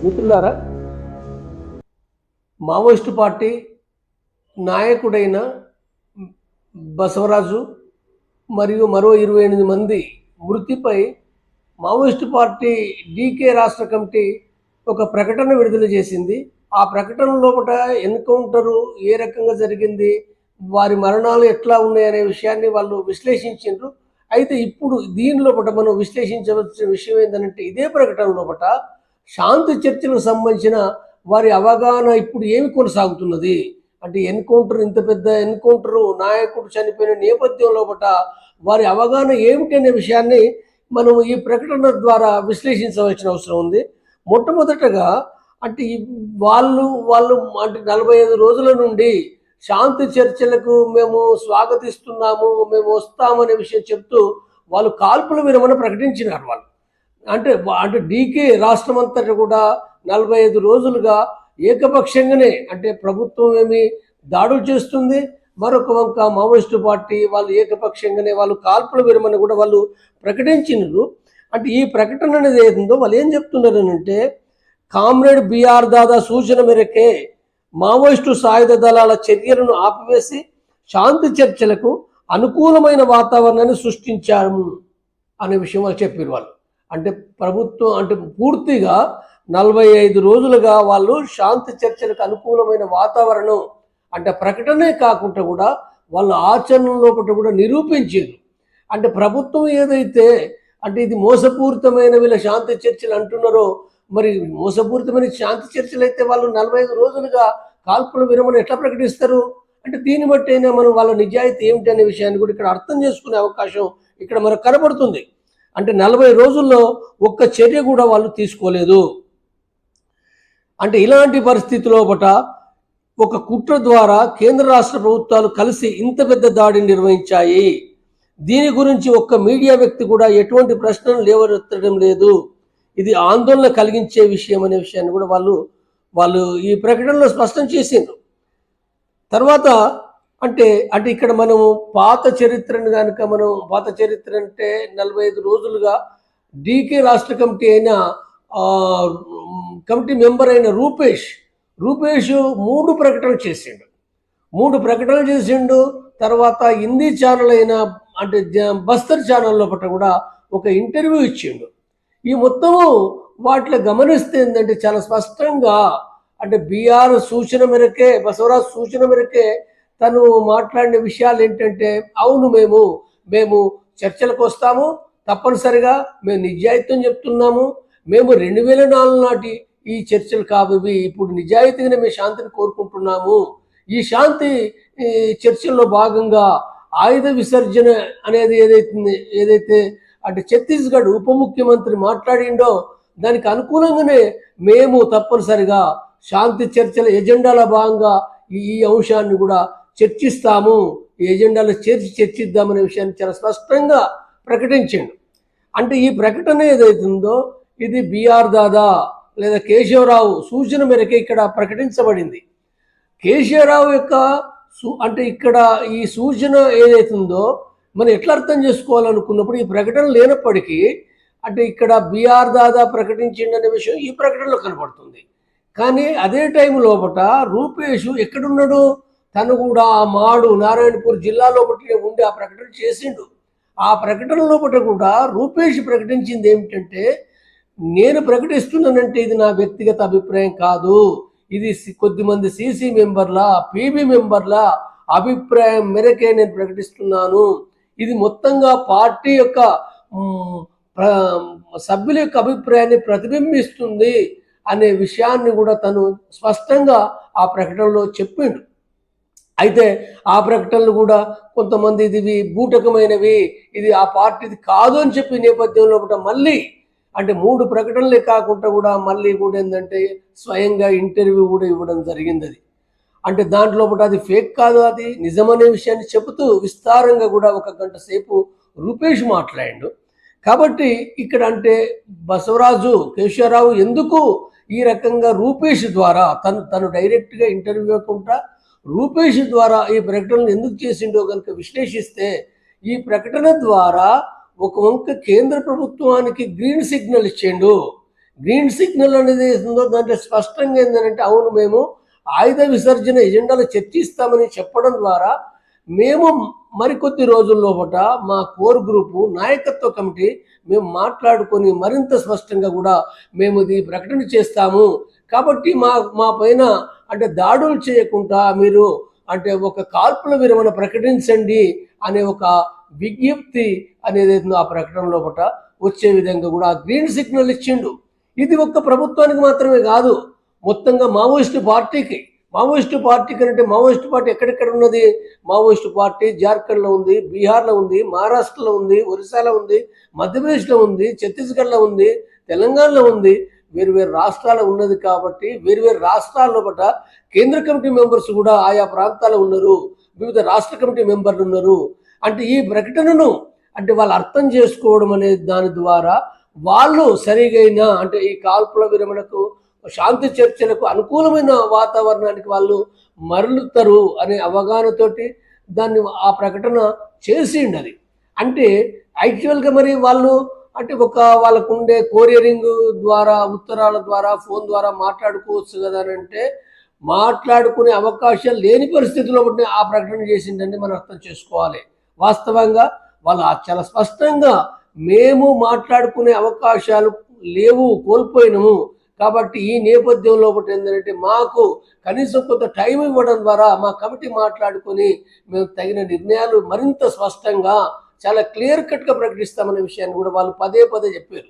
మిత్రులారా Maoist party నాయకుడైన బసవరాజు మరియు మరో ఇరవై ఎనిమిది మంది మృతిపై మావోయిస్టు పార్టీ డీకే రాష్ట్ర కమిటీ ఒక ప్రకటన విడుదల చేసింది. ఆ ప్రకటన లోపల ఎన్కౌంటరు ఏ రకంగా జరిగింది వారి మరణాలు ఎట్లా ఉన్నాయనే విషయాన్ని వాళ్ళు విశ్లేషించారు అయితే ఇప్పుడు దీని లోపల మనం విశ్లేషించవలసిన విషయం ఏంటంటే ఇదే ప్రకటన లోపల శాంతి చర్చలకు సంబంధించిన వారి అవగాహన ఇప్పుడు ఏమి కొనసాగుతున్నది? అంటే ఎన్కౌంటర్ ఇంత పెద్ద ఎన్కౌంటర్ నాయకుడు చనిపోయిన నేపథ్యంలో బట వారి అవగాహన ఏమిటనే విషయాన్ని మనం ఈ ప్రకటన ద్వారా విశ్లేషించవలసిన అవసరం ఉంది. మొట్టమొదటగా అంటే వాళ్ళు వాళ్ళు అంటే నలభై ఐదు రోజుల నుండి శాంతి చర్చలకు మేము స్వాగతిస్తున్నాము మేము వస్తామనే విషయం చెప్తూ వాళ్ళు కాల్పుల విరమణ ప్రకటించినారు వాళ్ళు. అంటే అంటే డీకే రాష్ట్రం అంతటా కూడా నలభై ఐదు రోజులుగా ఏకపక్షంగానే అంటే ప్రభుత్వం ఏమి దాడులు చేస్తుంది మరొక వంక మావోయిస్టు పార్టీ వాళ్ళు ఏకపక్షంగానే వాళ్ళు కాల్పుల విరమణ కూడా వాళ్ళు ప్రకటించినారు. అంటే ఈ ప్రకటన అనేది ఏదో వాళ్ళు ఏం చెప్తున్నారు అంటే కామ్రేడ్ బిఆర్ దాదా సూచన మేరకే మావోయిస్టు సాయుధ దళాల చర్యలను ఆపివేసి శాంతి చర్చలకు అనుకూలమైన వాతావరణాన్ని సృష్టించాము అనే విషయం వాళ్ళు చెప్పారు వాళ్ళు. అంటే ప్రభుత్వం అంటే పూర్తిగా నలభై ఐదు రోజులుగా వాళ్ళు శాంతి చర్చలకు అనుకూలమైన వాతావరణం అంటే ప్రకటనే కాకుండా కూడా వాళ్ళ ఆచరణలో కూడా నిరూపించారు. అంటే ప్రభుత్వం ఏదైతే అంటే ఇది మోసపూరితమైన వీళ్ళ శాంతి చర్చలు అంటున్నారో మరి మోసపూరితమైన శాంతి చర్చలు అయితే వాళ్ళు నలభై ఐదు రోజులుగా కాల్పుల విరమణ ఎట్లా ప్రకటిస్తారు? అంటే దీన్ని బట్టి అయినా మనం వాళ్ళ నిజాయితీ ఏమిటి అనే విషయాన్ని కూడా ఇక్కడ అర్థం చేసుకునే అవకాశం ఇక్కడ మనకు కనబడుతుంది. అంటే నలభై రోజుల్లో ఒక్క చర్య కూడా వాళ్ళు తీసుకోలేదు. అంటే ఇలాంటి పరిస్థితిలో బట ఒక కుట్ర ద్వారా కేంద్ర రాష్ట్ర ప్రభుత్వాలు కలిసి ఇంత పెద్ద దాడిని నిర్వహించాయి. దీని గురించి ఒక్క మీడియా వ్యక్తి కూడా ఎటువంటి ప్రశ్నలు లేవనెత్తడం లేదు. ఇది ఆందోళన కలిగించే విషయం అనే విషయాన్ని కూడా వాళ్ళు వాళ్ళు ఈ ప్రకటనలో స్పష్టం చేసిండ్రు. తర్వాత అంటే అంటే ఇక్కడ మనము పాత చరిత్రను కనుక మనం పాత చరిత్ర అంటే నలభై ఐదు రోజులుగా డీకే రాష్ట్ర కమిటీ అయిన కమిటీ మెంబర్ అయిన రూపేష్ రూపేష్ మూడు ప్రకటనలు చేసిండు. మూడు ప్రకటనలు చేసిండు తర్వాత హిందీ ఛానల్ అయిన అంటే బస్తర్ ఛానల్ లోపల కూడా ఒక ఇంటర్వ్యూ ఇచ్చిండు. ఈ మొత్తము వాటిలో గమనిస్తే ఏంటంటే చాలా స్పష్టంగా అంటే బీఆర్ సూచన మేరకే బసవరాజ్ సూచన మేరకే తను మాట్లాడిన విషయాలు ఏంటంటే అవును మేము మేము చర్చలకు వస్తాము తప్పనిసరిగా మేము నిజాయితీని చెప్తున్నాము మేము రెండు వేల నాలుగు నాటి ఈ చర్చలు కావు ఇప్పుడు నిజాయితీగానే మేము శాంతిని కోరుకుంటున్నాము. ఈ శాంతి ఈ చర్చల్లో భాగంగా ఆయుధ విసర్జన అనేది ఏదైతుంది ఏదైతే అంటే ఛత్తీస్గఢ్ ఉప ముఖ్యమంత్రి మాట్లాడిండో దానికి అనుకూలంగానే మేము తప్పనిసరిగా శాంతి చర్చల ఎజెండాల భాగంగా ఈ అంశాన్ని కూడా చర్చిస్తాము ఎజెండాలో చేర్చి చర్చిద్దామనే విషయాన్ని చాలా స్పష్టంగా ప్రకటించిండు. అంటే ఈ ప్రకటన ఏదైతుందో ఇది బిఆర్ దాదా లేదా కేశవరావు సూచన మేరకు ఇక్కడ ప్రకటించబడింది. కేశవరావు యొక్క సూ అంటే ఇక్కడ ఈ సూచన ఏదైతుందో మనం ఎట్లా అర్థం చేసుకోవాలనుకున్నప్పుడు ఈ ప్రకటన లేనప్పటికీ అంటే ఇక్కడ బిఆర్ దాదా ప్రకటించిండనే విషయం ఈ ప్రకటనలో కనబడుతుంది. కానీ అదే టైం లోపట రూపేష్ ఎక్కడున్నాడు? తను కూడా ఆ మాడు నారాయణపూర్ జిల్లా లోపల ఉండి ఆ ప్రకటన చేసిండు. ఆ ప్రకటన లోపల కూడా రూపేష్ ప్రకటించింది ఏమిటంటే నేను ప్రకటిస్తున్నానంటే ఇది నా వ్యక్తిగత అభిప్రాయం కాదు. ఇది సి- కొద్దిమంది సీసీ మెంబర్ల పీబీ మెంబర్ల అభిప్రాయం మేరకే నేను ప్రకటిస్తున్నాను. ఇది మొత్తంగా పార్టీ యొక్క సభ్యుల యొక్క అభిప్రాయాన్ని ప్రతిబింబిస్తుంది అనే విషయాన్ని కూడా తను స్పష్టంగా ఆ ప్రకటనలో చెప్పిండు. అయితే ఆ ప్రకటనలు కూడా కొంతమంది ఇది బూటకమైనవి ఇది ఆ పార్టీది కాదు అని చెప్పి నేపథ్యంలో కూడా మళ్ళీ అంటే మూడు ప్రకటనలే కాకుండా కూడా మళ్ళీ కూడా ఏంటంటే స్వయంగా ఇంటర్వ్యూ కూడా ఇవ్వడం జరిగింది అది. అంటే దాంట్లో కూడా అది ఫేక్ కాదు అది నిజమనే విషయాన్ని చెబుతూ విస్తారంగా కూడా ఒక గంట సేపు రూపేష్ మాట్లాడిండు. కాబట్టి ఇక్కడ అంటే బసవరాజు కేశవరావు ఎందుకు ఈ రకంగా రూపేష్ ద్వారా తను తను డైరెక్ట్గా ఇంటర్వ్యూ ఇవ్వకుండా రూపేష్ ద్వారా ఈ ప్రకటనలు ఎందుకు చేసిండో కనుక విశ్లేషిస్తే ఈ ప్రకటన ద్వారా ఒక వంక కేంద్ర ప్రభుత్వానికి గ్రీన్ సిగ్నల్ ఇచ్చిండు. గ్రీన్ సిగ్నల్ అనేది ఉందో దాంట్లో స్పష్టంగా ఏంటంటే అవును మేము ఆయుధ విసర్జన ఎజెండాలు చర్చిస్తామని చెప్పడం ద్వారా మేము మరికొద్ది రోజుల్లో లోపట మా కోర్ గ్రూపు నాయకత్వ కమిటీ మేము మాట్లాడుకొని మరింత స్పష్టంగా కూడా మేము ఇది ప్రకటన చేస్తాము. కాబట్టి మా మా పైన అంటే దాడులు చేయకుండా మీరు అంటే ఒక కాల్పుల విరమణ ప్రకటించండి అనే ఒక విజ్ఞప్తి అనేది ఏదో ఆ ప్రకటన పట వచ్చే విధంగా కూడా గ్రీన్ సిగ్నల్ ఇచ్చిండు. ఇది ఒక్క ప్రభుత్వానికి మాత్రమే కాదు మొత్తంగా మావోయిస్టు పార్టీకి. మావోయిస్టు పార్టీకి అంటే మావోయిస్టు పార్టీ ఎక్కడెక్కడ ఉన్నది? మావోయిస్టు పార్టీ జార్ఖండ్లో ఉంది బీహార్లో ఉంది మహారాష్ట్రలో ఉంది ఒరిస్సాలో ఉంది మధ్యప్రదేశ్లో ఉంది ఛత్తీస్గఢ్లో ఉంది తెలంగాణలో ఉంది. వేరు వేరు రాష్ట్రాలు ఉన్నది కాబట్టి వేరు వేరు రాష్ట్రాల్లో పట కేంద్ర కమిటీ మెంబర్స్ కూడా ఆయా ప్రాంతాల్లో ఉన్నారు వివిధ రాష్ట్ర కమిటీ మెంబర్లు ఉన్నారు. అంటే ఈ ప్రకటనను అంటే వాళ్ళు అర్థం చేసుకోవడం అనే దాని ద్వారా వాళ్ళు సరిగైన అంటే ఈ కాల్పుల విరమణకు శాంతి చర్చలకు అనుకూలమైన వాతావరణానికి వాళ్ళు మరలుతారు అనే అవగాహనతోటి దాన్ని ఆ ప్రకటన చేసిండది. అంటే యాక్చువల్గా మరి వాళ్ళు అంటే ఒక వాళ్ళకు ఉండే కోరియరింగ్ ద్వారా ఉత్తరాల ద్వారా ఫోన్ ద్వారా మాట్లాడుకోవచ్చు కదా అని అంటే మాట్లాడుకునే అవకాశం లేని పరిస్థితిలో ఉంటే ఆ ప్రకటన చేసిందని మనం అర్థం చేసుకోవాలి. వాస్తవంగా వాళ్ళు చాలా స్పష్టంగా మేము మాట్లాడుకునే అవకాశాలు లేవు కోల్పోయినము. కాబట్టి ఈ నేపథ్యంలో ఒకటి ఏంటంటే మాకు కనీసం కొంత టైం ఇవ్వడం ద్వారా మా కమిటీ మాట్లాడుకొని మేము తగిన నిర్ణయాలు మరింత స్పష్టంగా చాలా క్లియర్ కట్గా ప్రకటిస్తామనే విషయాన్ని కూడా వాళ్ళు పదే పదే చెప్పారు.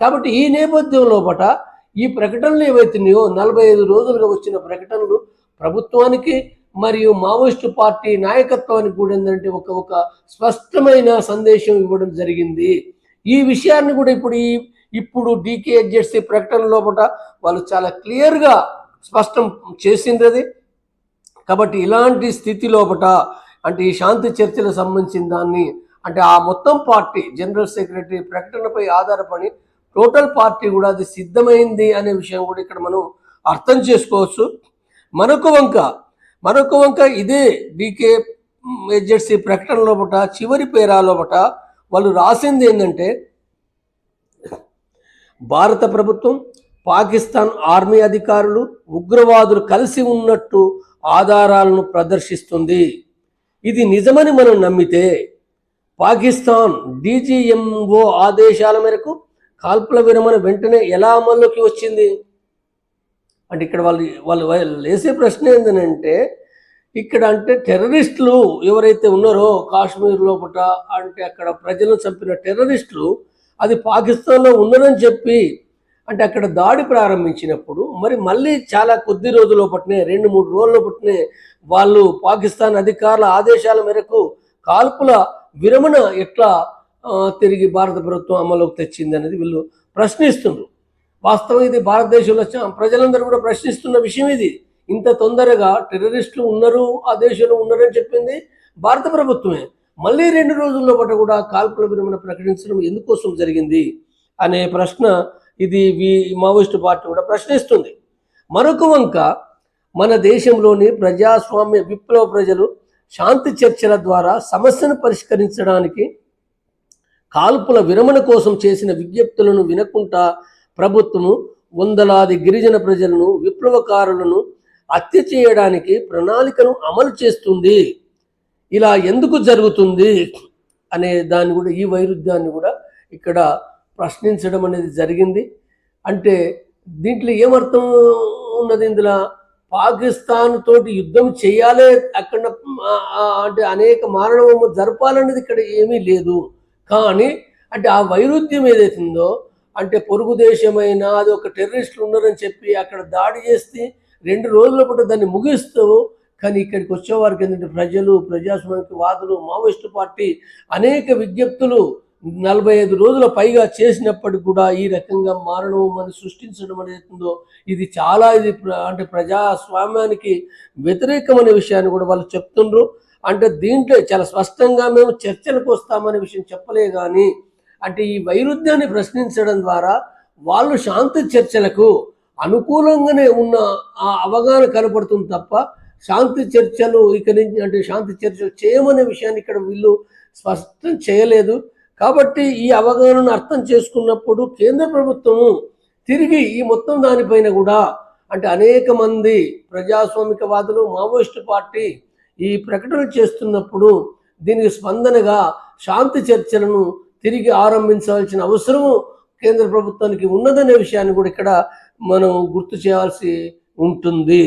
కాబట్టి ఈ నేపథ్యం లోపట ఈ ప్రకటనలు ఏవైతున్నాయో నలభై ఐదు రోజులుగా వచ్చిన ప్రకటనలు ప్రభుత్వానికి మరియు మావోయిస్టు పార్టీ నాయకత్వానికి కూడా ఏంటంటే ఒక ఒక స్పష్టమైన సందేశం ఇవ్వడం జరిగింది. ఈ విషయాన్ని కూడా ఇప్పుడు ఈ ఇప్పుడు డీకేహెచ్ఎస్సి ప్రకటన లోపల వాళ్ళు చాలా క్లియర్గా స్పష్టం చేసింది కాబట్టి ఇలాంటి స్థితి లోపల అంటే ఈ శాంతి చర్చలకు సంబంధించిన దాన్ని అంటే ఆ మొత్తం పార్టీ జనరల్ సెక్రటరీ ప్రకటనపై ఆధారపడి టోటల్ పార్టీ కూడా అది సిద్ధమైంది అనే విషయం కూడా ఇక్కడ మనం అర్థం చేసుకోవచ్చు. మరొక వంక మరొక వంక ఇదే బీకే ఏజెన్సీ ప్రకటన లోపట చివరి పేరా లోపట వాళ్ళు రాసింది ఏంటంటే భారత ప్రభుత్వం పాకిస్తాన్ ఆర్మీ అధికారులు ఉగ్రవాదులు కలిసి ఉన్నట్టు ఆధారాలను ప్రదర్శిస్తుంది. ఇది నిజమని మనం నమ్మితే పాకిస్తాన్ డీజీఎంఓ ఆదేశాల మేరకు కాల్పుల విరమణ వెంటనే ఎలా అమల్లోకి వచ్చింది? అంటే ఇక్కడ వాళ్ళు వాళ్ళు వేసే ప్రశ్న ఏంటంటే ఇక్కడ అంటే టెర్రరిస్టులు ఎవరైతే ఉన్నారో కాశ్మీర్ లోపల అంటే అక్కడ ప్రజలను చంపిన టెర్రరిస్టులు అది పాకిస్తాన్లో ఉన్నదని చెప్పి అంటే అక్కడ దాడి ప్రారంభించినప్పుడు మరి మళ్ళీ చాలా కొద్ది రోజుల పట్టినే రెండు మూడు రోజుల పట్టినే వాళ్ళు పాకిస్తాన్ అధికారుల ఆదేశాల మేరకు కాల్పుల విరమణ ఎట్లా తిరిగి భారత ప్రభుత్వం అమలులోకి తెచ్చింది అనేది వీళ్ళు ప్రశ్నిస్తున్నారు వాస్తవం ఇది భారతదేశంలో ప్రజలందరూ కూడా ప్రశ్నిస్తున్న విషయం ఇది. ఇంత తొందరగా టెర్రరిస్టులు ఉన్నారు ఆ దేశంలో ఉన్నారని చెప్పింది భారత ప్రభుత్వమే. మళ్ళీ రెండు రోజుల్లో పాటు కూడా కాల్పుల విరమణ ప్రకటించడం ఎందుకోసం జరిగింది అనే ప్రశ్న ఇది వి మావోయిస్టు పార్టీ కూడా ప్రశ్నిస్తుంది. మరొక వంక మన దేశంలోని ప్రజాస్వామ్య విప్లవ ప్రజలు శాంతి చర్చల ద్వారా సమస్యను పరిష్కరించడానికి కాల్పుల విరమణ కోసం చేసిన విజ్ఞప్తులను వినకుండా ప్రభుత్వము వందలాది గిరిజన ప్రజలను విప్లవకారులను హత్య చేయడానికి ప్రణాళికను అమలు చేస్తుంది. ఇలా ఎందుకు జరుగుతుంది అనే దాన్ని కూడా ఈ వైరుధ్యాన్ని కూడా ఇక్కడ ప్రశ్నించడం అనేది జరిగింది. అంటే దీంట్లో ఏమర్థం ఉన్నది ఇందులో? పాకిస్తాన్ తోటి యుద్ధం చేయాలి అక్కడ అంటే అనేక మారణము జరపాలనేది ఇక్కడ ఏమీ లేదు. కానీ అంటే ఆ వైరుధ్యం ఏదైతుందో అంటే పొరుగు దేశమైన అది ఒక టెర్రరిస్టులు ఉన్నారని చెప్పి అక్కడ దాడి చేస్తే రెండు రోజుల పాటు దాన్ని ముగిస్తావు. కానీ ఇక్కడికి వచ్చేవారికి ఏంటంటే ప్రజలు ప్రజాస్వామిక వాదులు మావోయిస్టు పార్టీ అనేక విజ్ఞప్తులు నలభై ఐదు రోజుల పైగా చేసినప్పటికి కూడా ఈ రకంగా మారణం మనం సృష్టించడం అనేది ఉందో ఇది చాలా ఇది ప్ర- అంటే ప్రజాస్వామ్యానికి వ్యతిరేకమైన విషయాన్ని కూడా వాళ్ళు చెప్తుండ్రు. అంటే దీంట్లో చాలా స్పష్టంగా మేము చర్చలకు వస్తామనే విషయం చెప్పలే కానీ అంటే ఈ వైరుధ్యాన్ని ప్రశ్నించడం ద్వారా వాళ్ళు శాంతి చర్చలకు అనుకూలంగానే ఉన్న ఆ అవగాహన కనపడుతుంది తప్ప శాంతి చర్చలు ఇక నుంచి అంటే శాంతి చర్చలు చేయమనే విషయాన్ని ఇక్కడ వీళ్ళు స్పష్టం చేయలేదు. కాబట్టి ఈ అవగాహనను అర్థం చేసుకున్నప్పుడు కేంద్ర ప్రభుత్వము తిరిగి ఈ మొత్తం దానిపైన కూడా అంటే అనేక మంది ప్రజాస్వామికవాదులు మావోయిస్టు పార్టీ ఈ ప్రకటనలు చేస్తున్నప్పుడు దీనికి స్పందనగా శాంతి చర్చలను తిరిగి ఆరంభించవలసిన అవసరము కేంద్ర ప్రభుత్వానికి ఉన్నదనే విషయాన్ని కూడా ఇక్కడ మనం గుర్తు చేయాల్సి ఉంటుంది.